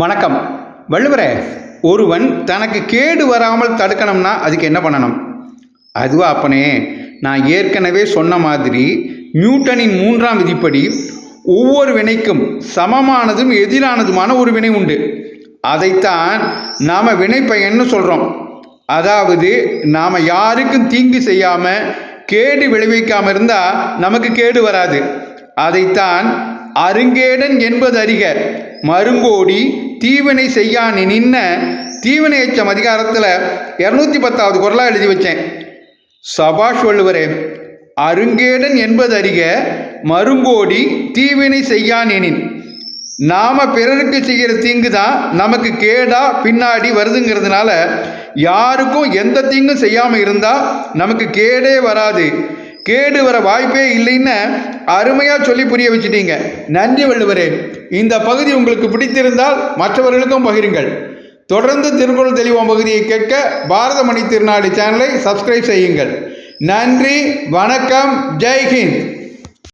வணக்கம். வள்ளுவரே ஒருவன் தனக்கு கேடு வராமல் தடுக்கணும்னா அதுக்கு என்ன பண்ணணும்? அதுவா அப்பனே நான் ஏற்கனவே சொன்ன மாதிரி நியூட்டனின் மூன்றாம் விதிப்படி ஒவ்வொரு வினைக்கும் சமமானதும் எதிரானதுமான ஒரு வினை உண்டு. அதைத்தான் நாம் வினைப்பயன்னு சொல்கிறோம் அதாவது நாம் யாருக்கும் தீங்கு செய்யாமல் கேடு விளைவிக்காமல் இருந்தால் நமக்கு கேடு வராது. அதைத்தான் அருங்கேடன் என்பது அறிக. மருங்கோடி தீவினை செய்யான் நின்ன. தீவினை எச்சம் அதிகாரத்தில் இரநூத்தி பத்தாவது குரலாக எழுதி வச்சேன். சபாஷ் வள்ளுவரே அருங்கேடன் என்பது அறிக மருங்கோடி தீவினை செய்யானெனின் நாம் நாம பிறருக்கு செய்கிற தீங்கு தான் நமக்கு கேடா பின்னாடி வருதுங்கிறதுனால யாருக்கும் எந்த தீங்கும் செய்யாமல் இருந்தால் நமக்கு கேடே வராது. கேடு வர வாய்ப்பே இல்லைன்னு அருமையாக சொல்லி புரிய வச்சுட்டீங்க. நன்றி வள்ளுவரே. இந்த பகுதி உங்களுக்கு பிடித்திருந்தால் மற்றவர்களுக்கும் பகிருங்கள். தொடர்ந்து திருக்குறள் தெளிவோம் பகுதியை கேட்க பாரத மணி திருநாடு சேனலை சப்ஸ்கிரைப் செய்யுங்கள். நன்றி வணக்கம் ஜெய்ஹிந்த்